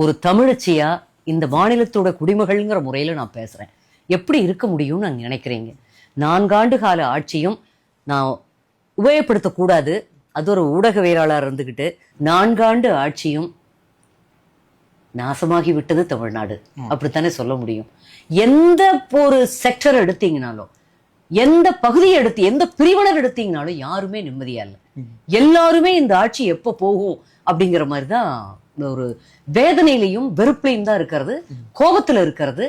ஒரு தமிழச்சியா இந்த மாநிலத்தோட குடிமகள்ங்கிற முறையில நான் பேசுறேன். எப்படி இருக்க முடியும்னு நான் நினைக்கிறீங்க? நான்காண்டு கால ஆட்சியும் நான் உபயோகப்படுத்தக்கூடாது அது ஒரு ஊடகவியலாளர் இருந்துகிட்டு நான்காண்டு ஆட்சியும் நாசமாகி விட்டது தமிழ்நாடு. அப்படித்தானே சொல்ல முடியும். எந்த ஒரு செக்டர் எடுத்தீங்கனாலும் எந்த பகுதியை எடுத்து எந்த பிரிவினர் எடுத்தீங்கனாலும் யாருமே நிம்மதியா இல்லை. எல்லாருமே இந்த ஆட்சி எப்போ போகும் அப்படிங்கிற மாதிரி தான் ஒரு வேதனையிலையும் வெறுப்புலையும் தான் இருக்கிறது கோபத்துல இருக்கிறது.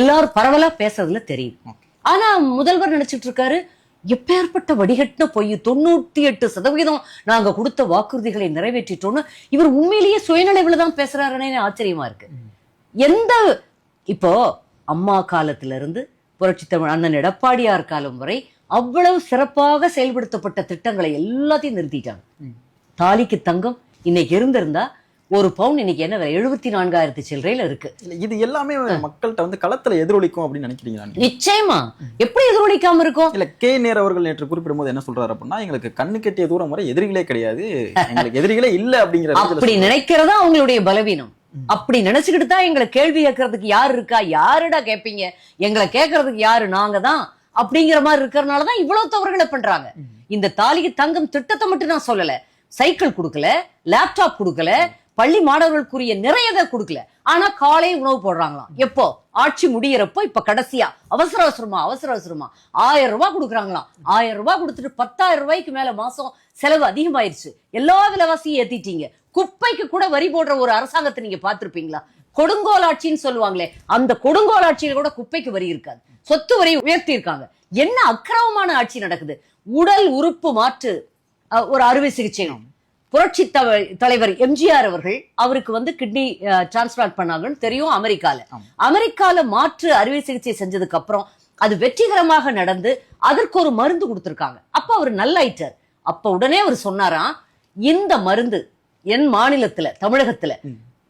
எல்லாரும் பரவலா பேசுறதுல தெரியுது ஆனா முதல்வர் நினைச்சிட்டு இருக்காரு எப்பேற்பட்ட வடிகட்டின பொய் தொண்ணூத்தி எட்டு சதவீதம் நாங்க கொடுத்த வாக்குறுதிகளை நிறைவேற்றிட்டோம்னு இவர் உண்மையிலேயே சுயநலவுல தான் பேசுறாருன்னு ஆச்சரியமா இருக்கு. எந்த இப்போ அம்மா காலத்துல இருந்து புரட்சி தமிழ் அண்ணன் எடப்பாடியார் காலம் வரை அவ்வளவு சிறப்பாக செயல்படுத்தப்பட்ட திட்டங்களை எல்லாத்தையும் நிறுத்திட்டாங்க. தாலிக்கு தங்கம் இன்னைக்கு இருந்திருந்தா ஒரு பவுன் இன்னைக்கு என்ன விலை? எழுபத்தி நான்காயிரத்து சில்லறையில இருக்கு. இது எல்லாமே மக்கள்கிட்ட வந்து களத்துல எதிரொலிக்கும் அப்படின்னு நினைக்கிறீங்களா? நிச்சயமா. எப்படி எதிரொலிக்காம இருக்கும்? இல்ல கே நேர் அவர்கள் நேற்று குறிப்பிடும்போது என்ன சொல்றாரு அப்படின்னா எங்களுக்கு கண்ணு கெட்டிய தூரம் வரை எதிரிகளே கிடையாது. எங்களுக்கு எதிரிகளே இல்ல அப்படிங்கிற அப்படி நினைக்கிறதா அவங்களுடைய பலவீனம். அப்படி நினைச்சுக்கிட்டு தான் எங்களை கேள்வி கேட்கறதுக்கு யாரு இருக்கா? யாருடா கேட்பீங்க எங்களை கேட்கறதுக்கு யாரு? நாங்க தான். அப்படிங்கிற மாதிரி இருக்கறனால தான் இவ்வளவு தவறுகளை பண்றாங்க. இந்த தாலிக்கு தங்கம் திட்டத்தை மட்டும் நான் சொல்லல. சைக்கிள் கொடுக்கல லேப்டாப் கொடுக்கல பள்ளி மாணவர்களுக்குரிய நிறையதை கொடுக்கல. ஆனா காலை உணவு போடுறாங்களாம். எப்போ? ஆட்சி முடியறப்போ இப்ப கடைசியா. அவசர அவசரமா அவசர அவசரமா. ஆயிரம் ரூபாய் கொடுக்குறாங்களாம். ஆயிரம் ரூபாய் கொடுத்துட்டு பத்தாயிரம் ரூபாய்க்கு மேல மாசம் செலவு அதிகமாயிருச்சு. எல்லா விலைவாசியும் ஏத்திட்டீங்க. குப்பைக்கு கூட வரி போடுற ஒரு அரசாங்கத்தை நீங்க பாத்துருப்பீங்களா கொடுங்கோல் ஆட்சின்னு சொல்லுவாங்களே அந்த கொடுங்கோல் ஆட்சியில கூட குப்பைக்கு வரி இருக்காது. சொத்து வரி உயர்த்தி இருக்காங்க என்ன அக்கிரமமான ஆட்சி நடக்குது? உடல் உறுப்பு மாற்று ஒரு அறுவை சிகிச்சை புரட்சி தலைவர் எம்ஜிஆர் அவர்கள் அவருக்கு வந்து கிட்னி டிரான்ஸ்பிளான்ட் பண்ணாங்கன்னு தெரியும் அமெரிக்கால. அமெரிக்கால மாற்று அறுவை சிகிச்சை செஞ்சதுக்கு அப்புறம் அது வெற்றிகரமாக நடந்து அதற்கு ஒரு மருந்து கொடுத்திருக்காங்க. அப்ப அவர் நல்லாயிட்டார். அப்ப உடனே அவர் சொன்னாராம் இந்த மருந்து என் மாநிலத்துல தமிழகத்துல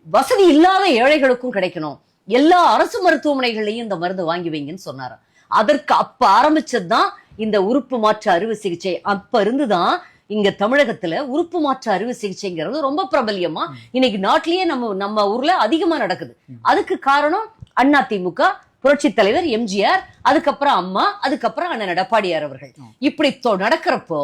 வசதி இல்லாத ஏழைகளுக்கும் கிடைக்கணும். எல்லா அரசு மருத்துவமனைகள்லயும் இந்த மருந்து வாங்கி வைங்கன்னு சொன்னாராம். அதற்கு அப்ப ஆரம்பிச்சதுதான் இந்த உறுப்பு மாற்று அறுவை சிகிச்சை. அப்ப இருந்துதான் இங்க தமிழகத்துல உறுப்பு மாற்று அறுவை சிகிச்சைங்கிறது ரொம்ப பிரபல்யமா இன்னைக்கு நாட்டிலேயே நம்ம நம்ம ஊர்ல அதிகமா நடக்குது. அதுக்கு காரணம் அண்ணா திமுக புரட்சி தலைவர் எம்ஜிஆர் அதுக்கப்புறம் அம்மா அதுக்கப்புறம் அண்ணன் எடப்பாடியார் அவர்கள். இப்படி நடக்கிறப்போ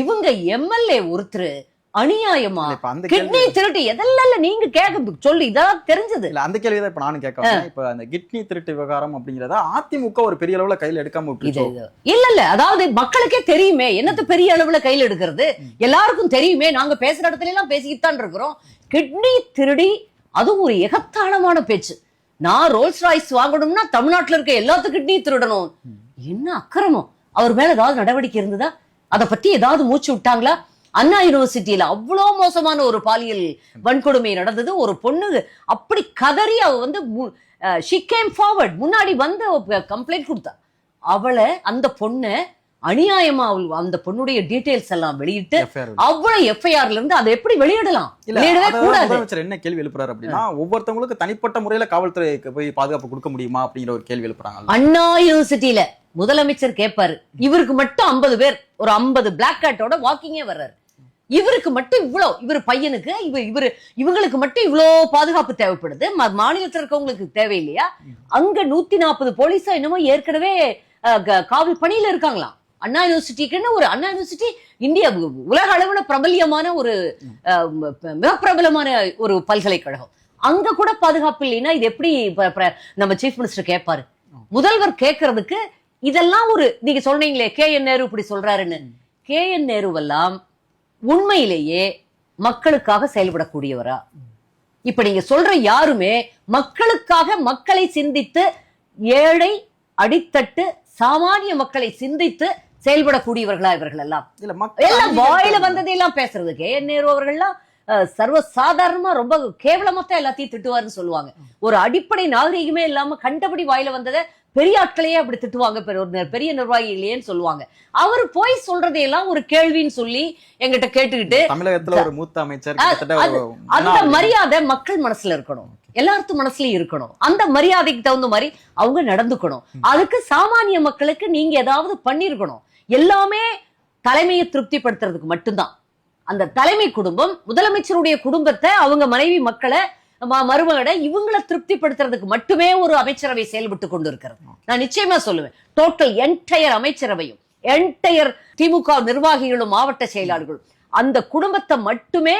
இவங்க எம்எல்ஏ ஒருத்தர் அநியாயமா? கிட்னி திருட்டு எதெல்லாம் நீங்க கேட்க சொல்லு இதெல்லாம் தெரிஞ்சது. இல்ல அந்த கேள்விதான் இப்ப நானும் கேட்க. இப்ப அந்த கிட்னி திருட்டு விவகாரம் அப்படிங்கறத அதிமுக ஒரு பெரிய அளவுல கையில எடுக்காம விட்டுருச்சோ? இல்ல இல்ல அதாவது மக்களுக்கே தெரியுமே என்னத்த பெரிய அளவுல கையில எடுக்கிறது? எல்லாருக்கும் தெரியுமே நாங்க பேசுற இடத்துல எல்லாம் பேசிக்கிட்டு தான் இருக்கிறோம். கிட்னி திருடி அதுவும் ஒரு எகத்தாளமான பேச்சு. நான் ரோல்ஸ் ராய்ஸ் வாங்கணும்னா தமிழ்நாட்டுல இருக்க எல்லாத்து கிட்னி திருடணும். என்ன அக்கிரமம்? அவர் மேல ஏதாவது நடவடிக்கை இருந்ததா? அத பத்தி ஏதாவது மூச்சு விட்டாங்களா? அண்ணா யூனிவர்சிட்டியில அவ்வளோ மோசமான ஒரு பாலியல் வன்கொடுமை நடந்தது. ஒரு பொண்ணு அப்படி கதறி அவ வந்து ஷி கேம் ஃபார்வர்ட் முன்னாடி வந்து கம்ப்ளைண்ட் கொடுத்தா. அவளை அந்த பொண்ணை அநியாயமா அவள் அந்த பொண்ணுடைய டீடைல்ஸ் எல்லாம் வெளியிட்டு. அவ்வளவு எஃப்ஐஆர்ல இருந்து அதை எப்படி வெளியிடலாம்? வெளியிடவே கூடாது. என்ன கேள்வி எழுப்புறாரு அப்படின்னா ஒவ்வொருத்தவங்களுக்கு தனிப்பட்ட முறையில காவல்துறைக்கு போய் பாதுகாப்பு கொடுக்க முடியுமா அப்படிங்கிற ஒரு கேள்வி எழுப்புறாங்க. அண்ணா யூனிவர்சிட்டியில முதலமைச்சர் கேட்பாரு இவருக்கு மட்டும் 50 பேர் ஒரு 50 பிளாக் கார்ட்டோட வாக்கிங்கே வர்றாரு. இவருக்கு மட்டும் இவ்வளோ இவர் பையனுக்கு இவர் இவர் இவங்களுக்கு மட்டும் இவ்வளோ பாதுகாப்பு தேவைப்படுது. ம- மாநிலத்துல இருக்கவங்களுக்கு தேவையில்லையா? அங்க நூத்தி நாற்பது போலீஸா என்னமோ ஏற்கனவே க- காவல் பணியில இருக்காங்களாம் அண்ணா யூனிவர்சிட்டிக்குன்னு ஒரு அண்ணா யூனிவர்சிட்டி இந்திய உலக அளவுல பிரபல்யமான ஒரு மிக பிரபலமான ஒரு பல்கலைக்கழகம். அங்க கூட பாதுகாப்பு இல்லைன்னா இது எப்படி நம்ம சீஃப் மினிஸ்டர் கேட்பாரு முதல்வர் கேட்கறதுக்கு இதெல்லாம் ஒரு நீங்க சொன்னீங்களே கே என் நேரு இப்படி சொல்றாருன்னு. கே என் நேருவெல்லாம் உண்மையிலேயே மக்களுக்காக செயல்படக்கூடியவரா? இப்ப நீங்க சொல்ற யாருமே மக்களுக்காக மக்களை சிந்தித்து ஏழை அடித்தட்டு சாமானிய மக்களை சிந்தித்து செயல்படக்கூடியவர்களா இவர்கள் எல்லாம் எல்லாம் வாயில. வந்ததை எல்லாம் பேசுறது. கே. என். நேரு அவர்கள்லாம் அஹ், சர்வ சாதாரணமா ரொம்ப கேவலமா தான் எல்லாத்தையும் திட்டுவாருன்னு சொல்லுவாங்க. ஒரு அடிப்படை நாகரிகமே இல்லாம கண்டபடி வாயில வந்ததை பெரிய ஆட்களையே அப்படி திட்டுவாங்க பெரிய ஒரு பெரிய நிர்வாகிகளையேன்னு சொல்லுவாங்க. அவர் போய் சொல்றதையெல்லாம் ஒரு கேள்வின்னு சொல்லி எங்கிட்ட கேட்டுக்கிட்டு தமிழகத்துல ஒரு மூத்த அமைச்சர் அந்த மரியாதை மக்கள் மனசுல இருக்கணும். எல்லாத்து மனசுலயும் இருக்கணும். அந்த மரியாதைக்கு தகுந்த மாதிரி அவங்க நடந்துக்கணும். அதுக்கு சாமானிய மக்களுக்கு நீங்க ஏதாவது பண்ணிருக்கணும். எல்லாமே தலைமையை திருப்திப்படுத்துறதுக்கு மட்டும்தான். அந்த தலைமை குடும்பம் முதலமைச்சருடைய குடும்பத்தை அவங்க மனைவி மக்களை மருமகனை இவங்களை திருப்திப்படுத்துறதுக்கு மட்டுமே ஒரு அமைச்சரவை செயல்பட்டு கொண்டு இருக்கிறது நான் நிச்சயமா சொல்லுவேன். டோட்டல் என்டையர் அமைச்சரவையும் என்டையர் திமுக நிர்வாகிகளும் மாவட்ட செயலாளர்களும் அந்த குடும்பத்தை மட்டுமே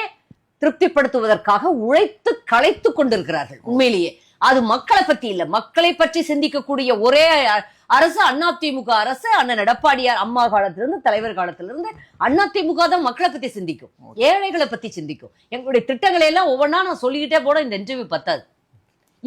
திருப்திப்படுத்துவதற்காக உழைத்து களைத்து கொண்டிருக்கிறார்கள் உண்மையிலேயே. அது மக்களை பத்தி இல்ல. மக்களை பற்றி சிந்திக்கக்கூடிய ஒரே அரசு அதிமுக அரசு அண்ணன் எடப்பாடியார் அம்மா காலத்திலிருந்து தலைவர் காலத்திலிருந்து அதிமுக தான் மக்களை பத்தி சிந்திக்கும். ஏழைகளை பத்தி சிந்திக்கும். எங்களுடைய திட்டங்களை எல்லாம் ஒவ்வொன்றா நான் சொல்லிக்கிட்டே போட இந்த இன்டர்வியூ பத்தாது.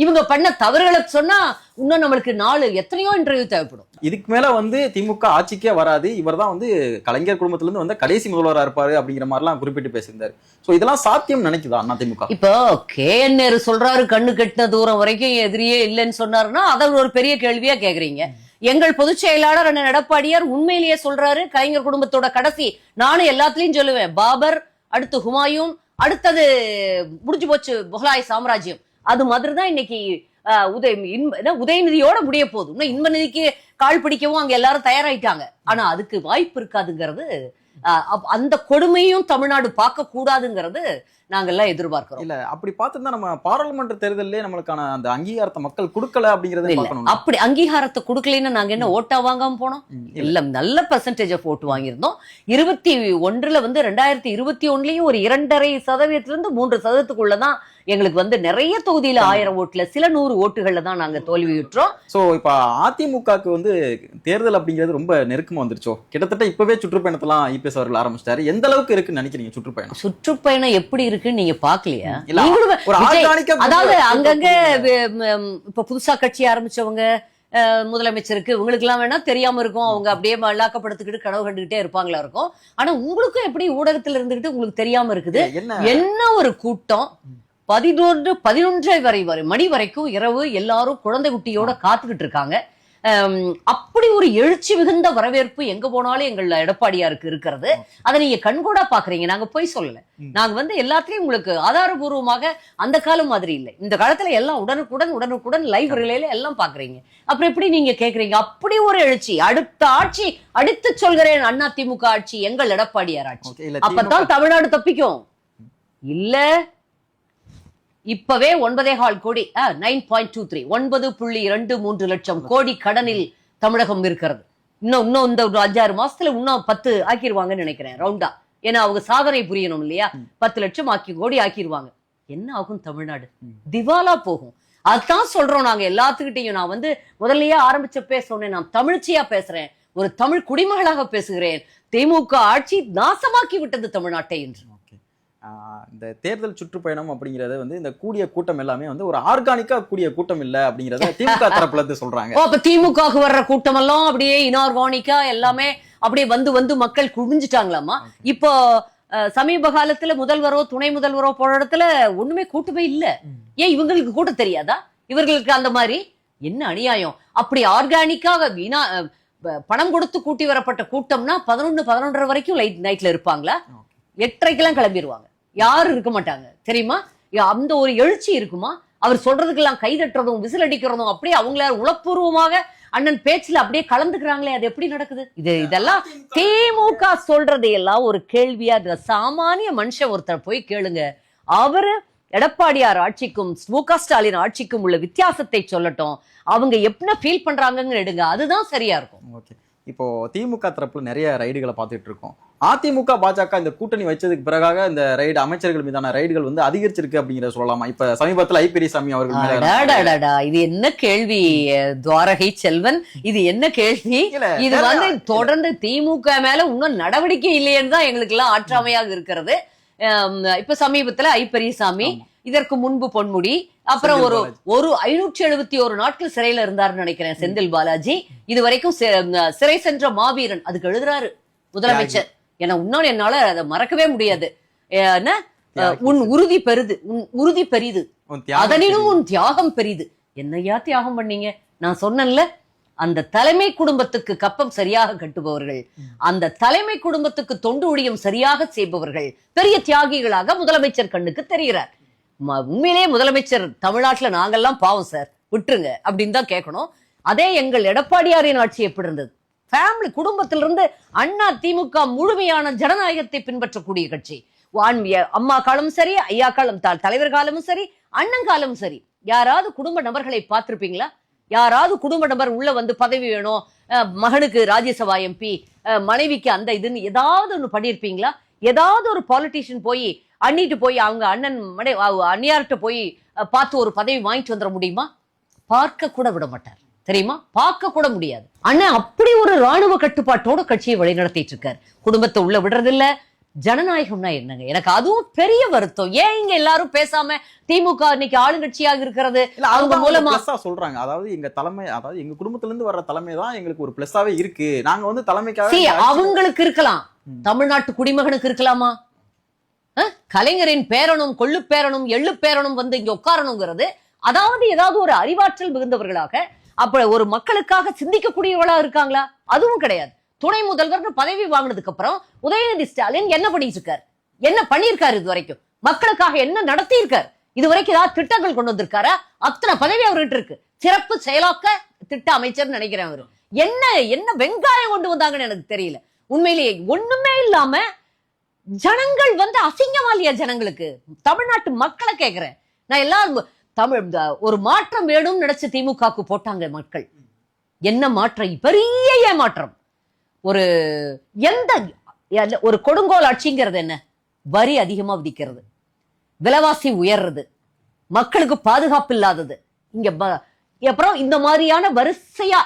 இவங்க பண்ண தவறுகளை சொன்னா இன்னும் நம்மளுக்கு நாலு எத்தனையோ இன்டர்வியூ தேவைப்படும். இதுக்கு மேல வந்து திமுக ஆட்சிக்கே வராது. இவர் தான் வந்து கலைஞர் குடும்பத்துல இருந்து வந்த கடைசி முதல்வரா இருப்பாரு அப்படிங்கிற மாதிரிலாம் குறிப்பிட்டு பேசியிருந்தாரு. சோ இதெல்லாம் சாத்தியம் நினைக்குதா அண்ணா திமுக? இப்போ கே என் நேரு சொல்றாரு கண்ணு கெட்டின தூரம் வரைக்கும் எதிரியே இல்லைன்னு சொன்னாருன்னா அதை ஒரு பெரிய கேள்வியா கேக்குறீங்க. எங்கள் பொதுச் செயலாளர் அண்ணன் எடப்பாடியார் உண்மையிலேயே சொல்றாரு கலைஞர் குடும்பத்தோட கடைசி. நானும் எல்லாத்துலயும் சொல்லுவேன் பாபர் அடுத்து ஹுமாயூன் அடுத்தது முடிஞ்சு போச்சு முகலாய சாம்ராஜ்யம். அது மாதிரி தான் இன்னைக்கு உதய இன்ப என்ன, உதயநிதியோட முடிய போகுது. இன்னும் இன்ப நிதிக்கு கால் பிடிக்கவும் அங்க எல்லாரும் தயாராயிட்டாங்க. ஆனா அதுக்கு வாய்ப்பு இருக்காதுங்கிறது அந்த கொடுமையும் தமிழ்நாடு பார்க்க கூடாதுங்கிறது நாங்கெல்லாம் எதிர்பார்க்கிறோம். இல்ல அப்படி பார்த்திருந்தா நம்ம பாராளுமன்ற தேர்தலிலே நம்மளுக்கான அந்த அங்கீகாரத்தை மக்கள் கொடுக்கல அப்படிங்கறத அப்படி அங்கீகாரத்தை கொடுக்கலைன்னு நாங்க என்ன ஓட்டா வாங்காம போனோம்? இல்ல. நல்ல பெர்சன்டேஜ் ஆஃப் ஓட்டு வாங்கியிருந்தோம். இருபத்தி ஒன்றுல வந்து ரெண்டாயிரத்தி இருபத்தி ஒண்ணுலயும் ஒரு இரண்டரை சதவீதத்துல இருந்து மூன்று சதவீதத்துக்குள்ளதான் எங்களுக்கு வந்து நிறைய தொகுதியில ஆயிரம் ஓட்டுல சில நூறு ஓட்டுகள்ல தான் நாங்க தோல்வியுற்றோம் சோ இப்ப அதிமுகக்கு வந்து தேர்தல் அப்படிங்கிறது ரொம்ப நெருக்கமா வந்துருச்சோ? கிட்டத்தட்ட இப்பவே சுற்றுப்பயணத்தெல்லாம் இபிஎஸ் அவர்கள் ஆரம்பிச்சிட்டாரு. எந்த அளவுக்கு இருக்குன்னு நினைக்கிறீங்க சுற்றுப்பயணம்? சுற்றுப்பயணம் எப்படி இருக்குன்னு நீங்க பாக்கலையா அதாவது அங்கங்க இப்ப புதுசா கட்சி ஆரம்பிச்சவங்க முதலமைச்சருக்கு இவங்களுக்கு எல்லாம் வேணா தெரியாம இருக்கும். அவங்க அப்படியே மல்லாக்கப்படுத்திக்கிட்டு கனவு கண்டுகிட்டே இருப்பாங்களா இருக்கும். ஆனா உங்களுக்கும் எப்படி ஊடகத்துல இருந்துகிட்டு உங்களுக்கு தெரியாம இருக்குது? என்ன? ஒரு கூட்டம்? பதினொன்று பதினொன்றரை வரை வரை மணி வரைக்கும் இரவு எல்லாரும் குழந்தை குட்டியோட காத்துக்கிட்டு இருக்காங்க. அப்படி ஒரு எழுச்சி மிகுந்த வரவேற்பு எங்க போனாலும் எங்கள் எடப்பாடியாருக்கு இருக்கிறது. அதை நீங்க கண்கூடா பாக்குறீங்க. நாங்க போய் சொல்லல. நாங்க வந்து எல்லாத்துலயும் உங்களுக்கு ஆதாரபூர்வமாக அந்த காலம் மாதிரி இல்லை. இந்த காலத்துல எல்லாம் உடனுக்குடன் உடனுக்குடன் லைவ் ரிலேல எல்லாம் பாக்குறீங்க. அப்புறம் எப்படி நீங்க கேக்குறீங்க? அப்படி ஒரு எழுச்சி. அடுத்த ஆட்சி அடுத்து சொல்கிறேன் அண்ணா திமுக ஆட்சி எங்கள் எடப்பாடியார் ஆட்சி. அப்பதான் தமிழ்நாடு தப்பிக்கும். இல்ல இப்பவே ஒன்பதே கால் கோடி நைன் பாயிண்ட் டூ த்ரீ ஒன்பது புள்ளி இரண்டு மூன்று லட்சம் கோடி கடனில் தமிழகம் இருக்கிறது. இன்னும் இன்னும் இந்த ஒரு அஞ்சாறு மாசத்துல இன்னும் பத்து ஆக்கிருவாங்கன்னு நினைக்கிறேன் ரவுண்டா ஏன்னா அவங்க சாதனை புரியணும் இல்லையா? பத்து லட்சம் ஆக்கி கோடி ஆக்கிருவாங்க. என்ன ஆகும் தமிழ்நாடு? திவாலா போகும். அதான் சொல்றோம் நாங்க எல்லாத்துக்கிட்டையும். நான் வந்து முதல்லயே ஆரம்பிச்சப்பே சொன்னேன் நான் தமிழ்ச்சியா பேசுறேன். ஒரு தமிழ் குடிமகளாக பேசுகிறேன். திமுக ஆட்சி நாசமாக்கி விட்டது தமிழ்நாட்டை என்று இந்த தேர்தல் சுற்றுப்பயணம் அப்படிங்கறது வந்து இந்த கூடிய கூட்டம் எல்லாமே வந்து ஒரு ஆர்கானிக்கா கூடிய கூட்டம் இல்ல அப்படிங்கறத திமுக தரப்புல இருந்து சொல்றாங்க அப்ப திமுகவுக்கு வர்ற கூட்டமெல்லாம் அப்படியே இனார்கானிக்கா எல்லாமே அப்படியே வந்து வந்து மக்கள் குவிஞ்சிட்டாங்களாமா இப்போ சமீப காலத்துல முதல்வரோ துணை முதல்வரோ போற இடத்துல ஒண்ணுமே கூட்டமே இல்ல. ஏன் இவங்களுக்கு கூட்ட தெரியாதா? இவர்களுக்கு அந்த மாதிரி என்ன அநியாயம்? அப்படி ஆர்கானிக்காக வீணா பணம் கொடுத்து கூட்டி வரப்பட்ட கூட்டம்னா பதினொன்னு பதினொன்றரை வரைக்கும் லைட் நைட்ல இருப்பாங்களா? எட்டரைக்கெல்லாம் கிளம்பிடுவாங்க யாரும் இருக்க மாட்டாங்க. தெரியுமா? அந்த ஒரு எழுச்சி இருக்குமா? அவர் சொல்றதுக்கெல்லாம் கைதட்டுறதும் விசில் அடிக்கிறதும் அப்படியே அவங்கள உளப்பூர்வமாக அண்ணன் பேச்சுல அப்படியே கலந்துக்கிறாங்களே அது எப்படி நடக்குது? இது இதெல்லாம் திமுக சொல்றது எல்லாம் ஒரு கேள்வியா இருக்கு சாமானிய மனுஷன் ஒருத்தர் போய் கேளுங்க. அவரு எடப்பாடியார் ஆட்சிக்கும் மு க ஸ்டாலின் ஆட்சிக்கும் உள்ள வித்தியாசத்தை சொல்லட்டும். அவங்க எப்படி ஃபீல் பண்றாங்கன்னு எடுங்க. அதுதான் சரியா இருக்கும். ஓகே. இப்போ திமுக தரப்புல நிறைய ரைடுகளை பார்த்துட்டு இருக்கோம். அதிமுக பாஜக இந்த கூட்டணி வச்சதுக்கு பிறகாக இந்த ரைடு அமைச்சர்கள் மீதான ரைடுகள் வந்து அதிகரிச்சிருக்கு அப்படிங்கறத சொல்லலாமா? இப்ப சமீபத்துல ஐ பெரியசாமி அவர்கள் இது என்ன கேள்வி துவாரகை செல்வன்? இது என்ன கேள்வி? இது வந்து தொடர்ந்து திமுக மேல இன்னும் நடவடிக்கை இல்லையேன்னு தான் எங்களுக்கு எல்லாம் ஆற்றாமையாக இருக்கிறது. இப்ப சமீபத்துல ஐ பெரியசாமி ஆமா. இதற்கு முன்பு பொன்முடி அப்புறம் ஒரு. ஒரு ஐநூற்றி எழுபத்தி ஒரு நாட்கள் சிறையில இருந்தாருன்னு நினைக்கிறேன் செந்தில் பாலாஜி. இது வரைக்கும் சிறை சென்ற மாவீரன். அதுக்கு எழுதுறாரு முதலமைச்சர். ஏன்னா இன்னொன்னு என்னால அதை மறக்கவே முடியாது. என்ன உன் உறுதி பெரிது உன் உறுதி பெரிது. அதனினும் உன் தியாகம் பெரிது. என்னையா தியாகம் பண்ணீங்க? நான் சொன்னேன்ல அந்த தலைமை குடும்பத்துக்கு கப்பம் சரியாக கட்டுபவர்கள் அந்த தலைமை குடும்பத்துக்கு தொண்டு ஊழியம் சரியாக செய்பவர்கள் பெரிய தியாகிகளாக முதலமைச்சர் கண்ணுக்கு தெரிகிறார். உண்மையிலேயே முதலமைச்சர் தமிழ்நாட்டில் நாங்கெல்லாம் பாவம் சார் விட்டுருங்க அப்படின்னு தான் கேட்கணும் அதே எங்கள் எடப்பாடியாரின் ஆட்சி எப்படி இருந்தது? ஃபேமிலி குடும்பத்திலிருந்து அண்ணா திமுக முழுமையான ஜனநாயகத்தை பின்பற்றக்கூடிய கட்சி. வான்மிய அம்மா காலமும் சரி ஐயா காலம் தலைவர் காலமும் சரி அண்ணன் காலமும் சரி. யாராவது குடும்ப நபர்களை பார்த்திருப்பீங்களா? யாராவது குடும்ப நபர் உள்ள வந்து பதவி வேணும் மகனுக்கு ராஜ்யசபா எம்பி மனைவிக்கு அந்த இதுன்னு ஏதாவது ஒன்று பண்ணியிருப்பீங்களா ஏதாவது ஒரு பாலிட்டிஷியன் போய் அண்ணிட்டு போய் அவங்க அண்ணன் அண்ணியார்கிட்ட போய் பார்த்து ஒரு பதவி வாங்கிட்டு வந்துட முடியுமா? பார்க்க கூட விட மாட்டார். தெரியுமா? பார்க்க கூட முடியாது. அண்ணன் அப்படி ஒரு ராணுவ கட்டுப்பாட்டோட கட்சியை வழிநடத்திட்டு இருக்காரு. குடும்பத்தை உள்ள விடுறதில்ல. ஜனநாயகம்னா என்னங்க? எனக்கு அதுவும் பெரிய வருத்தம். ஏன் இங்க எல்லாரும் பேசாம திமுக இன்னைக்கு ஆளுங்கட்சியாக இருக்கிறது? அவங்க மூலமா- சொல்றாங்க. அதாவது எங்க தலைமை அதாவது எங்க குடும்பத்துல இருந்து வர்ற தலைமை தான் எங்களுக்கு ஒரு பிளஸ்ஸாவே இருக்கு. நாங்க வந்து தலைமைக்காக அவங்களுக்கு இருக்கலாம். தமிழ்நாட்டு குடிமகனுக்கு இருக்கலாமா? கலைஞரின் பேரனும் கொள்ளு பேரனும் எள்ளு பேரனும் வந்து இங்க உட்காரணுங்கிறது அதாவது ஏதாவது ஒரு அறிவாற்றல் மிகுந்தவர்களாக அப்ப ஒரு மக்களுக்காக சிந்திக்கக்கூடியவர்களா இருக்காங்களா? அதுவும் கிடையாது. துணை முதல்வர்னு பதவி வாங்கினதுக்கு அப்புறம் உதயநிதி ஸ்டாலின் என்ன பண்ணிட்டு இருக்காரு என்ன பண்ணியிருக்காரு இது வரைக்கும் மக்களுக்காக என்ன நடத்தி இருக்காரு இது வரைக்கும் ஏதாவது திட்டங்கள் கொண்டு வந்திருக்காரா? அத்தனை பதவி அவர்கிட்ட இருக்கு. சிறப்பு செயலாக்க திட்ட அமைச்சர் நினைக்கிறேன் அவரு. என்ன என்ன வெங்காயம் கொண்டு வந்தாங்கன்னு எனக்கு தெரியல. உண்மையிலேயே ஒண்ணுமே இல்லாம ஜனங்கள் வந்து அசிங்கமா இல்லையா ஜனங்களுக்கு. தமிழ்நாட்டு மக்களை கேக்குறேன். நான் எல்லாரும் தமிழ் ஒரு மாற்றம் வேணும்னு நினைச்சு திமுகவுக்கு போட்டாங்க மக்கள். என்ன மாற்றம்? பெரிய ஏமாற்றம். ஒரு எந்த ஒரு கொடுங்கோல் ஆட்சிங்கிறது என்ன? வரி அதிகமா விதிக்கிறது. விலைவாசி உயர்றது. மக்களுக்கு பாதுகாப்பு இல்லாதது. இங்க அப்புறம் இந்த மாதிரியான வரிசையா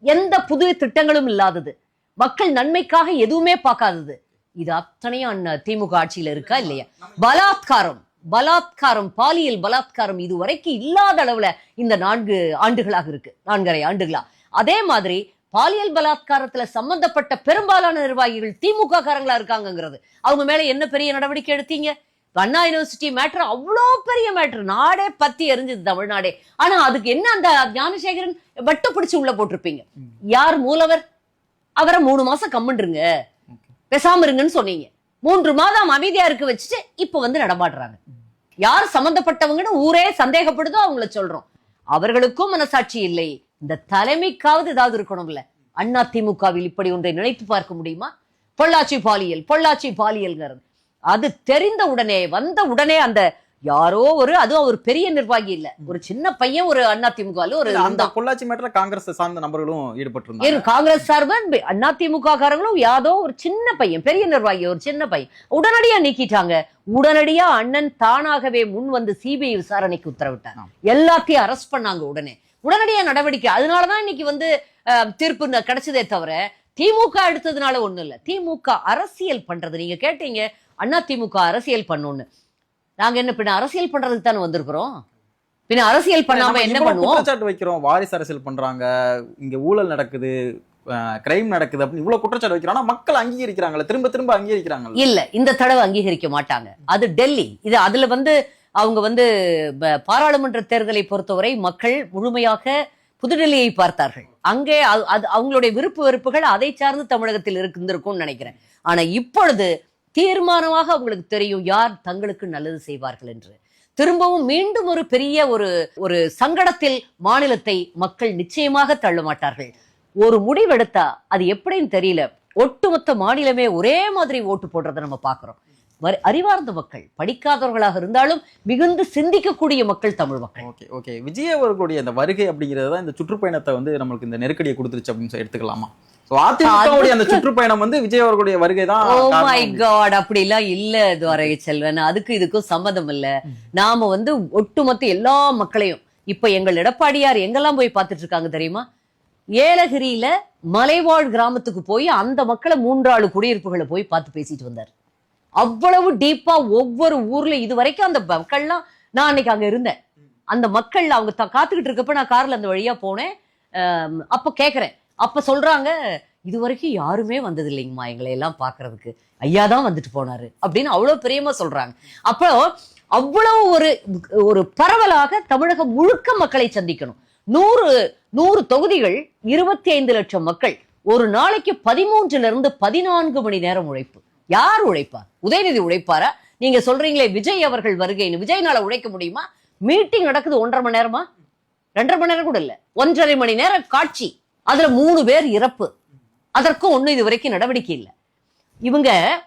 எந்த புது திட்டங்களும் இல்லாதது. மக்கள் நன்மைக்காக எதுவுமே பார்க்காதது. இது அத்தனையும் அண்ணா- திமுக ஆட்சியில இருக்கா இல்லையா? பலாத்காரம் பலாத்காரம் பாலியல் பலாத்காரம் இது வரைக்கும் இல்லாத அளவுல இந்த நான்கு ஆண்டுகளாக இருக்கு. நான்கரை ஆண்டுகளா. அதே மாதிரி பாலியல் பலாத்காரத்துல சம்பந்தப்பட்ட பெரும்பாலான நிர்வாகிகள் திமுக காரங்களா இருக்காங்கங்கிறது. அவங்க மேல என்ன பெரிய நடவடிக்கை எடுத்தீங்க? அண்ணா யூனிவர்சிட்டி மேட்ரு அவ்வளோ பெரிய மேட்ரு. நாடே பத்தி எரிஞ்சது தமிழ்நாடே. ஆனா அதுக்கு என்ன அந்த ஞானசேகரன் வட்ட பிடிச்சு உள்ள போட்டிருப்பீங்க? யார் மூலவர்? அவரை மூணு மாசம் கம்முன்றுங்க. பேசாம இருங்கன்னு சொன்னீங்க. மூன்று மாதம் அமைதியா இருக்க வச்சுட்டு இப்ப வந்து நடமாடுறாங்க. யார் சம்பந்தப்பட்டவங்கன்னு ஊரே சந்தேகப்படுதோ அவங்கள சொல்றோம். அவர்களுக்கும் மனசாட்சி இல்லை. இந்த தலைமைக்காவது ஏதாவது இருக்கணும்ல. அண்ணா திமுகவில் இப்படி ஒன்றை நினைத்து பார்க்க முடியுமா? பொள்ளாச்சி பாலியல் பொள்ளாச்சி பாலியல்ங்கிறது. அது தெரிந்த உடனே வந்த உடனே அந்த யாரோ ஒரு அதுவும் ஒரு பெரிய நிர்வாகி இல்ல. ஒரு சின்ன பையன் ஒரு அண்ணா திமுகல ஒரு அந்த. பொள்ளாச்சி மேட்டர்ல காங்கிரஸ் சார்ந்த நபர்களும் ஈடுபட்டு காங்கிரஸ் சார்பன் அண்ணா திமுக காரங்களும் யாதோ ஒரு சின்ன பையன் பெரிய நிர்வாகி ஒரு சின்ன பையன் உடனடியா நீக்கிட்டாங்க. உடனடியா அண்ணன் தானாகவே முன் வந்து சிபிஐ விசாரணைக்கு உத்தரவிட்டார். ஆம். எல்லாத்தையும் அரெஸ்ட் பண்ணாங்க உடனே. உடனடியா நடவடிக்கை. அதனாலதான் இன்னைக்கு வந்து தீர்ப்பு கிடைச்சதே தவிர திமுக எடுத்ததுனால ஒண்ணும் இல்ல. திமுக அரசியல் பண்றது. நீங்க கேட்டீங்க அண்ணா திமுக அரசியல் பண்ணுன்னு நாங்க என்ன பின்ன அரசியல் பண்றதுக்கு தானே வந்திருக்கிறோம்? பின்ன அரசியல் பண்ணாம என்ன பண்ணுவோம்? குற்றச்சாட்டு வைக்கிறோம். வாரிசு அரசியல் பண்றாங்க. இங்க ஊழல் நடக்குது. கிரைம் நடக்குது அப்படின்னு இவ்வளவு குற்றச்சாட்டு வைக்கிறோம். ஆனா மக்கள் அங்கீகரிக்கிறாங்கல்ல. திரும்ப திரும்ப அங்கீகரிக்கிறாங்கல்ல. இல்ல இந்த தடவை அங்கீகரிக்க மாட்டாங்க. அது டெல்லி. இது அதுல வந்து அவங்க வந்து பாராளுமன்ற தேர்தலை பொறுத்தவரை மக்கள் முழுமையாக புதுடெல்லியை பார்த்தார்கள். அங்கே அது அது- அவங்களுடைய விருப்பு வெறுப்புகள் அதை சார்ந்து தமிழகத்தில் இருந்திருக்கும்னு நினைக்கிறேன். ஆனா இப்பொழுது தீர்மானமாக அவங்களுக்கு தெரியும் யார் தங்களுக்கு நல்லது செய்வார்கள் என்று. திரும்பவும் மீண்டும் ஒரு பெரிய ஒரு ஒரு சங்கடத்தில் மாநிலத்தை மக்கள் நிச்சயமாக தள்ள மாட்டார்கள் ஒரு முடிவெடுத்தா அது எப்படின்னு தெரியல. ஒட்டுமொத்த மாநிலமே ஒரே மாதிரி ஓட்டு போடுறதை நம்ம பார்க்குறோம். அறிவார்ந்த மக்கள் படிக்காதவர்களாக இருந்தாலும் மிகுந்து சிந்திக்கக்கூடிய மக்கள் தமிழ் மக்கள். Okay okay. விஜய் அவர்களுடைய அந்த வருகை அப்படிங்கிறது தான் இந்த சுற்றுப்பயணத்தை வந்து நம்மளுக்கு இந்த நெருக்கடியை கொடுத்துருச்சு அப்படின்னு சொல்லி எடுத்துக்கலாமா? அதிமுகவுடைய அந்த சுற்றுப்பயணம் வந்து விஜய் அவர்களுடைய வருகை தான் ஓ காரணம் மை அப்படின்னு. காட் அப்படிலாம் இல்ல துவரை செல்வன். அதுக்கு இதுக்கும் சம்மதம் இல்ல. நாம வந்து ஒட்டுமொத்த எல்லா மக்களையும் இப்ப எங்கள் எடப்பாடியார் எங்கெல்லாம் போய் பார்த்துட்டு இருக்காங்க தெரியுமா? ஏலகிரியில மலைவாழ் கிராமத்துக்கு போய் அந்த மக்களை மூன்றாளு குடியிருப்புகளை போய் பார்த்து பேசிட்டு வந்தார். அவ்வளவு டீப்பா ஒவ்வொரு ஊர்ல இது வரைக்கும் அந்த மக்கள்லாம் நான் அன்னைக்கு அங்க இருந்தேன். அந்த மக்கள் அவங்க காத்துக்கிட்டு இருக்கப்ப நான் கார்ல அந்த வழியா போனேன். அப்ப கேக்குறேன். அப்ப சொல்றாங்க இது வரைக்கும் யாருமே வந்தது இல்லைங்கம்மா எங்களை எல்லாம் பாக்குறதுக்கு ஐயா தான் வந்துட்டு போனாரு. அப்படின்னு அவ்வளவு பிரியமா சொல்றாங்க. அப்போ அவ்வளவு ஒரு ஒரு பரவலாக தமிழகம் முழுக்க மக்களை சந்திக்கணும். நூறு நூறு தொகுதிகள் இருபத்தி ஐந்து லட்சம் மக்கள் ஒரு நாளைக்கு பதிமூன்றுல இருந்து பதினான்கு மணி நேரம் உழைப்பு. யார் உழைப்பா? உதயநிதி உழைப்பாரா? நீங்க சொல்றீங்களே விஜய் அவர்கள் வருகைன்னு. விஜய்னால உழைக்க முடியுமா? மீட்டிங் நடக்குது ஒன்றரை மணி நேரமா? ரெண்டரை மணி நேரம் கூட இல்ல. ஒன்றரை மணி நேரம் காட்சி. அதுல மூணு பேர் இறப்பு. அதற்கும் ஒண்ணும் இது வரைக்கும் நடவடிக்கை இல்லை. இவங்க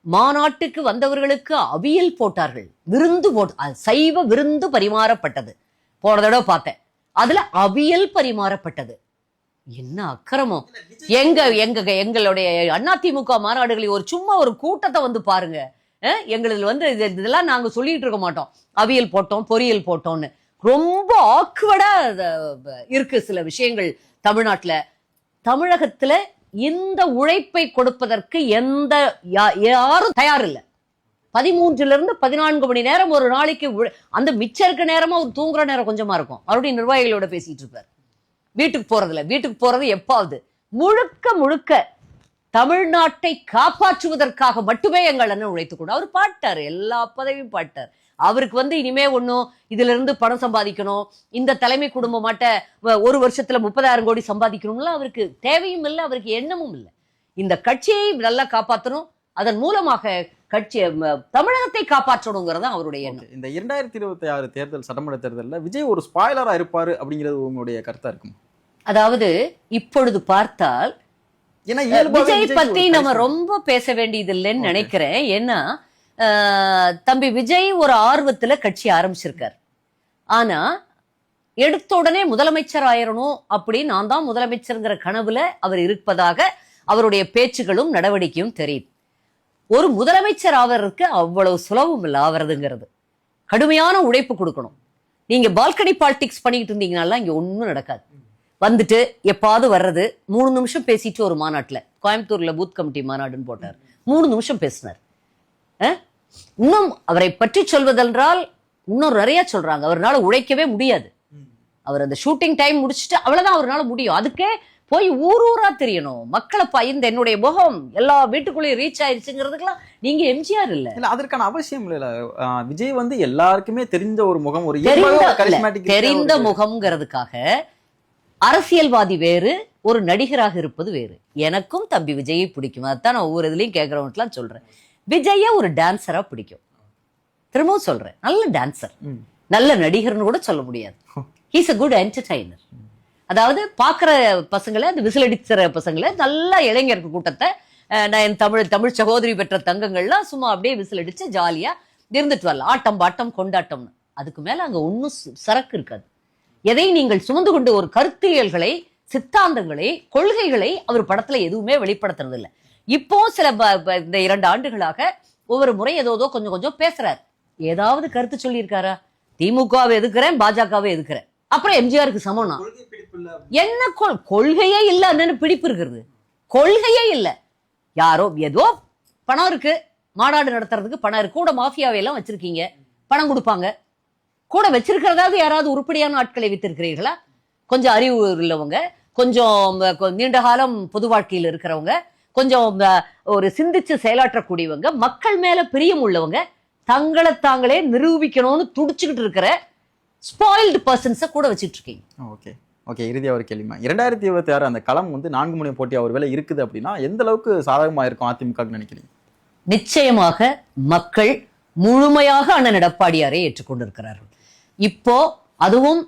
மாநாட்டுக்கு வந்தவர்களுக்கு அவியல் போட்டார்கள். விருந்து போட் சைவ விருந்து பரிமாறப்பட்டது. போன தடவை பார்த்தேன். அதுல அவியல் பரிமாறப்பட்டது. என்ன அக்கிரமம். எங்க எங்க எங்களுடைய அதிமுக மாநாடுகளில் ஒரு சும்மா ஒரு கூட்டத்தை வந்து பாருங்க. அஹ், வந்து இது- இதெல்லாம் நாங்க சொல்லிட்டு இருக்க மாட்டோம். அவியல் போட்டோம் பொரியல் போட்டோம்னு. ரொம்ப ஆக்வர்டா இருக்கு சில விஷயங்கள். தமிழ்நாட்டுல. தமிழகத்துல இந்த உழைப்பை கொடுப்பதற்கு எந்த யா- யாரும் தயார் இல்லை பதிமூன்றுல இருந்து பதினான்கு மணி நேரம் ஒரு நாளைக்கு அந்த மிச்சம் இருக்க நேரமா ஒரு தூங்குற நேரம் கொஞ்சமா இருக்கும். மறுபடியும் நிர்வாகிகளோட பேசிட்டு இருப்பார். வீட்டுக்கு போறதுல வீட்டுக்கு போறது எப்பாவது. முழுக்க முழுக்க தமிழ்நாட்டை காப்பாற்றுவதற்காக மட்டுமே எங்கள் அண்ணன் உழைத்துக் கொண்டு அவர் பாட்டார். எல்லா பதவியும் பாட்டார். அவருக்கு வந்து இனிமே ஒன்றும் இதுல இருந்து பணம் சம்பாதிக்கணும். இந்த தலைமை குடும்பம் மாட்ட வ- ஒரு வருஷத்துல முப்பதாயிரம் கோடி சம்பாதிக்கணும்லாம் அவருக்கு. தேவையும் இல்லை அவருக்கு எண்ணமும் இல்லை. இந்த கட்சியை நல்லா காப்பாற்றணும் அதன் மூலமாக கட்சி தமிழகத்தை காப்பாற்றணுங்கிறது அவருடைய எண்ணம். இந்த இரண்டாயிரத்தி இருபத்தி ஆறு தேர்தல் சட்டமன்ற தேர்தலில் விஜய் ஒரு ஸ்பாய்லரா இருப்பாரு அப்படிங்கிறது உங்களுடைய கருத்தா இருக்கும்? அதாவது இப்பொழுது பார்த்தால் விஜய் பத்தி நம்ம ரொம்ப பேச வேண்டியது இல்லைன்னு. நினைக்கிறேன். ஏன்னா தம்பி விஜய் ஒரு ஆர்வத்துல கட்சி ஆரம்பிச்சிருக்கார். ஆனா எடுத்த உடனே முதலமைச்சர் ஆயிரணும் அப்படி நான் தான் முதலமைச்சருங்கிற கனவுல அவர் இருப்பதாக அவருடைய பேச்சுகளும் நடவடிக்கையும் தெரியுது. ஒரு முதலமைச்சர் ஆவதற்கு அவ்வளவு சுலபம் இல்லை ஆவறதுங்கிறது. கடுமையான உழைப்பு கொடுக்கணும். நீங்க பால்கனி பாலிடிக்ஸ் பண்ணிக்கிட்டு இருந்தீங்கனால இங்க ஒண்ணும் நடக்காது. வந்துட்டு எப்பாவது வர்றது மூணு நிமிஷம் பேசிட்டு ஒரு மாநாட்டுல கோயம்புத்தூர்ல பூத் கமிட்டி மாநாடுன்னு போட்டார். மூணு நிமிஷம் பேசினார். இன்னும் அவரை பற்றி சொல்வதென்றால் இன்னும் நிறைய சொல்றாங்க. அவர்னால உழைக்கவே முடியாது. அவர் அந்த ஷூட்டிங் டைம் முடிச்சுட்டு அவ்வளவுதான் அவர்னால முடியும். அதுக்கே போய் ஊர் ஊரா தெரியணும். மக்களை பா இந்த என்னுடைய முகம் எல்லா வீட்டுக்குள்ளேயும் ரீச் ஆயிருச்சுங்கிறதுக்கெல்லாம் நீங்க எம்ஜிஆர் இல்ல. இல்ல அதற்கான அவசியம் இல்ல. விஜய் வந்து எல்லாருக்குமே தெரிந்த ஒரு முகம் ஒரு தெரிந்த முகம்ங்கிறதுக்காக அரசியல்வாதி வேறு ஒரு நடிகராக இருப்பது வேறு. எனக்கும் தம்பி விஜயை பிடிக்கும். அதான் நான் ஒவ்வொரு இதுலயும் கேட்கறவங்களுக்குலாம் சொல்றேன். விஜய ஒரு டான்சரா பிடிக்கும். திரும்பவும் சொல்றேன் நல்ல டான்சர். நல்ல நடிகர்னு கூட சொல்ல முடியாது. ஹீஸ் அ குட் என்டர்டைனர் அதாவது பார்க்குற பசங்களை அந்த விசிலடிக்கிற பசங்களை நல்ல இளைஞர்கள் கூட்டத்தை நான் என் தமிழ் தமிழ் சகோதரி பெற்ற தங்கங்கள்லாம் சும்மா அப்படியே விசிலடிச்சு ஜாலியா இருந்துட்டு வரலாம். ஆட்டம் பாட்டம் கொண்டாட்டம்னு. அதுக்கு மேல அங்க ஒன்றும் சரக்கு இருக்காது. எதை நீங்கள் சுமந்து கொண்டு ஒரு கருத்தியல்களை சித்தாந்தங்களை கொள்கைகளை அவர் படத்துல எதுவுமே வெளிப்படுத்துறது இல்ல இப்போ சில இந்த இரண்டு ஆண்டுகளாக ஒவ்வொரு முறை ஏதோதோ கொஞ்சம் கொஞ்சம் பேசுறாரு. ஏதாவது கருத்து சொல்லியிருக்காரா? திமுகவை எதுக்குறேன் பாஜகவை எதுக்குறேன் அப்புறம் எம்ஜிஆருக்கு சமம் நான் என்ன கொள் கொள்கையே இல்ல அண்ணன்னு பிடிப்பு இருக்கிறது கொள்கையே இல்ல. யாரோ ஏதோ பணம் இருக்கு. மாநாடு நடத்துறதுக்கு பணம் இருக்கு. கூட மாஃபியாவை எல்லாம் வச்சிருக்கீங்க. பணம் கொடுப்பாங்க. கூட வச்சிருக்கிறதாவது யாராவது உருப்படியான ஆட்களை வைத்திருக்கிறீர்களா? கொஞ்சம் அறிவு உள்ளவங்க கொஞ்சம் நீண்ட காலம் பொது வாழ்க்கையில் இருக்கிறவங்க கொஞ்சம் ஒரு சிந்திச்சு செயலாற்றக்கூடியவங்க மக்கள் மேல பிரியம் உள்ளவங்க தங்களை தாங்களே நிரூபிக்கணும்னு துடிச்சுக்கிட்டு இருக்கிற ஸ்பாயில்டு பர்சன்ஸை கூட வச்சுட்டு இருக்கீங்க. ஓகே. ஓகே இறுதியா ஒரு கேள்விமா இரண்டாயிரத்தி இருபத்தி ஆறு அந்த களம் வந்து நான்கு முனை போட்டி அவர் வேலை இருக்குது அப்படின்னா எந்த அளவுக்கு சாதகமா இருக்கும் அதிமுக நினைக்கிறீங்க? நிச்சயமாக மக்கள் முழுமையாக அண்ணன் எடப்பாடியாரை ஏற்றுக்கொண்டிருக்கிறார்கள். இப்போ அதுவும்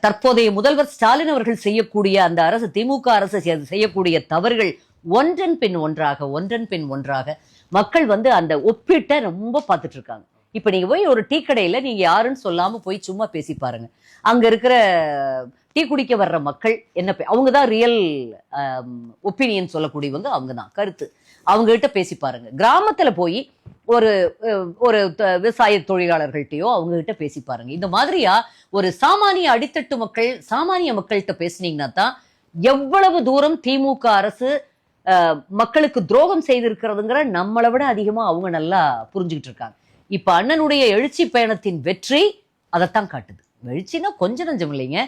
தற்போதைய முதல்வர் ஸ்டாலின் அவர்கள் செய்யக்கூடிய அந்த அரசு திமுக அரசு செய்ய- செய்யக்கூடிய தவறுகள் ஒன்றன் பின் ஒன்றாக ஒன்றன் பின் ஒன்றாக மக்கள் வந்து அந்த ஒப்பீட்டை ரொம்ப பார்த்துட்டு இருக்காங்க இப்போ நீங்கள் போய் ஒரு டீ கடையில் நீங்கள் யாருன்னு சொல்லாமல் போய் சும்மா பேசி பாருங்க. அங்கே இருக்கிற டீ குடிக்க வர்ற மக்கள் என்ன அவங்க தான் ரியல் ஒப்பீனியன் சொல்லக்கூடியவங்க அவங்க தான் கருத்து. அவங்ககிட்ட பேசி பாருங்க. கிராமத்தில் போய் ஒரு ஒரு விவசாய தொழிலாளர்கள்ட்டையோ அவங்ககிட்ட பேசி பாருங்க. இந்த மாதிரியா ஒரு சாமானிய அடித்தட்டு மக்கள் சாமானிய மக்கள்கிட்ட பேசுனீங்கன்னா தான் எவ்வளவு தூரம் திமுக அரசு மக்களுக்கு துரோகம் செய்திருக்கிறதுங்கிற நம்மளை விட அதிகமாக அவங்க நல்லா புரிஞ்சுக்கிட்டு இருக்காங்க. இப்போ அண்ணனுடைய எழுச்சி பயணத்தின் வெற்றி அதைத்தான் காட்டுது. எழுச்சின்னா கொஞ்சம் நஞ்சம் இல்லைங்க.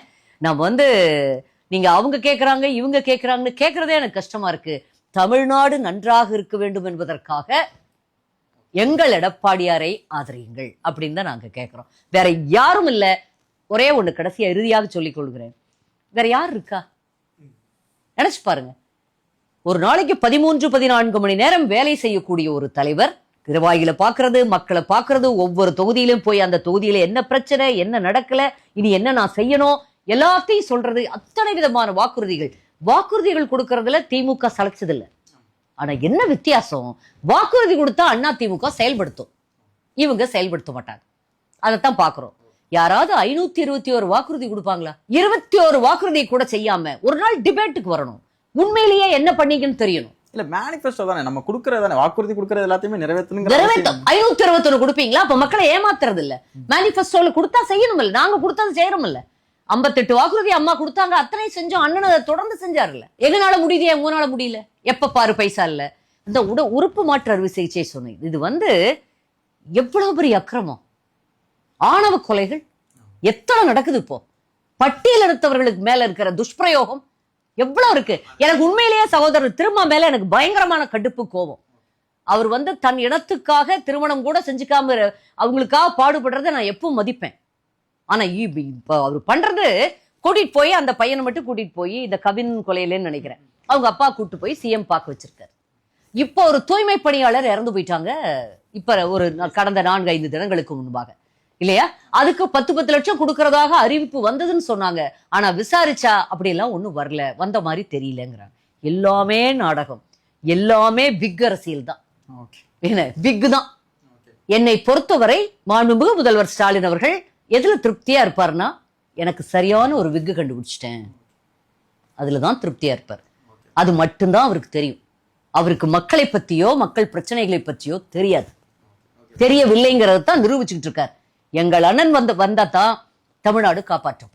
நம்ம வந்து நீங்கள் அவங்க கேட்குறாங்க இவங்க கேட்குறாங்கன்னு கேட்குறதே எனக்கு கஷ்டமாக இருக்குது தமிழ்நாடு நன்றாக இருக்க வேண்டும் என்பதற்காக எங்கள் எடப்பாடியாரை ஆதரியுங்கள் அப்படின்னு தான் நாங்கள் கேட்குறோம் வேற யாரும் இல்லை. ஒரே ஒன்று கடைசியாக இறுதியாக சொல்லிக் கொள்கிறேன். வேற யார் இருக்கா? நினச்சி பாருங்கள் ஒரு நாளைக்கு பதிமூன்று பதினான்கு மணி நேரம் வேலை செய்யக்கூடிய ஒரு தலைவர் திருவாயில பாக்குறது மக்களை பாக்குறது ஒவ்வொரு தொகுதியிலும் போய் அந்த தொகுதியில என்ன பிரச்சனை என்ன நடக்கல இனி என்ன நான் செய்யணும் எல்லாத்தையும் சொல்றது அத்தனை விதமான வாக்குறுதிகள். வாக்குறுதிகள் கொடுக்கறதுல திமுக சளைச்சதில்ல. ஆனா என்ன வித்தியாசம்? வாக்குறுதி கொடுத்தா அண்ணா திமுக செயல்படுத்தும். இவங்க செயல்படுத்த மாட்டாங்க. அதைத்தான் பாக்குறோம் யாராவது ஐநூத்தி இருபத்தி ஒரு வாக்குறுதி கொடுப்பாங்களா? இருபத்தி ஒரு வாக்குறுதி கூட செய்யாம ஒரு நாள் டிபேட்டுக்கு வரணும். உண்மையிலேயே என்ன பண்ணீங்கன்னு தெரியணும். இல்ல மேனிஃபெஸ்டோ தானே. நம்ம கொடுக்கறது தானே. வாக்குறுதி கொடுக்கறது எல்லாத்தையுமே நிறைவேற்றணுங்கிற நிறைவேற்ற அவசியம் ஐநூத்தி இருபத்தொன்னு கொடுப்பீங்களா? அப்ப மக்களை ஏமாத்துறது இல்ல மேனிபெஸ்டோல கொடுத்தா செய்யணும் இல்ல நாங்க கொடுத்தது செய்யறோம் இல்ல ஐம்பத்தெட்டு வாக்குறுதி அம்மா கொடுத்தாங்க. அத்தனை செஞ்சோம். அண்ணன் அதை தொடர்ந்து செஞ்சாருல்ல எங்கனால முடியுது? மூணால முடியல? எப்ப பாரு பைசா இல்ல. இந்த உட உறுப்பு மாற்று அறுவை சிகிச்சை சொன்னேன். இது வந்து எவ்வளவு பெரிய அக்கிரமம். ஆணவ கொலைகள். எத்தனை நடக்குது இப்போ? பட்டியலினத்தவர்களுக்கு மேல இருக்கிற துஷ்பிரயோகம். எவ்வளவு இருக்கு? எனக்கு உண்மையிலேயே சகோதரர் திரும்ப மேல எனக்கு பயங்கரமான கடுப்பு கோபம். அவர் வந்து தன் இனத்துக்காக திருமணம் கூட செஞ்சுக்காம அவங்களுக்காக பாடுபடுறத நான் எப்பவும் மதிப்பேன். ஆனா இ- அவர் பண்றது கூட்டிட்டு போய் அந்த பையனை மட்டும் கூட்டிட்டு போய் இந்த கவின் கொலையிலன்னு நினைக்கிறேன். அவங்க அப்பா கூட்டு போய் சிஎம் பார்க்க வச்சிருக்காரு. இப்போ ஒரு தூய்மை பணியாளர் இறந்து போயிட்டாங்க. இப்ப ஒரு கடந்த நான்கு ஐந்து தினங்களுக்கு முன்பாக. இல்லையா? அதுக்கு பத்து பத்து லட்சம் கொடுக்கறதாக அறிவிப்பு வந்ததுன்னு சொன்னாங்க. ஆனா விசாரிச்சா அப்படியெல்லாம் ஒண்ணும் வரல. வந்த மாதிரி தெரியலங்கிறாங்க. எல்லாமே நாடகம். எல்லாமே பிக் அரசியல் தான். என்ன? பிக் தான். என்னை பொறுத்தவரை மாண்புமிகு முதல்வர் ஸ்டாலின் அவர்கள் எதுல திருப்தியா இருப்பார்னா எனக்கு சரியான ஒரு விக்கு கண்டுபிடிச்சிட்டேன். அதுல தான் திருப்தியா இருப்பார். அது மட்டும்தான் அவருக்கு தெரியும். அவருக்கு மக்களை பத்தியோ மக்கள் பிரச்சனைகளை பற்றியோ தெரியாது. தெரியவில்லைங்கிறத தான் நிரூபிச்சுக்கிட்டு இருக்கார். எங்கள் அண்ணன் வந்து வந்தா தான் தமிழ்நாடு காப்பாற்றப்படும்.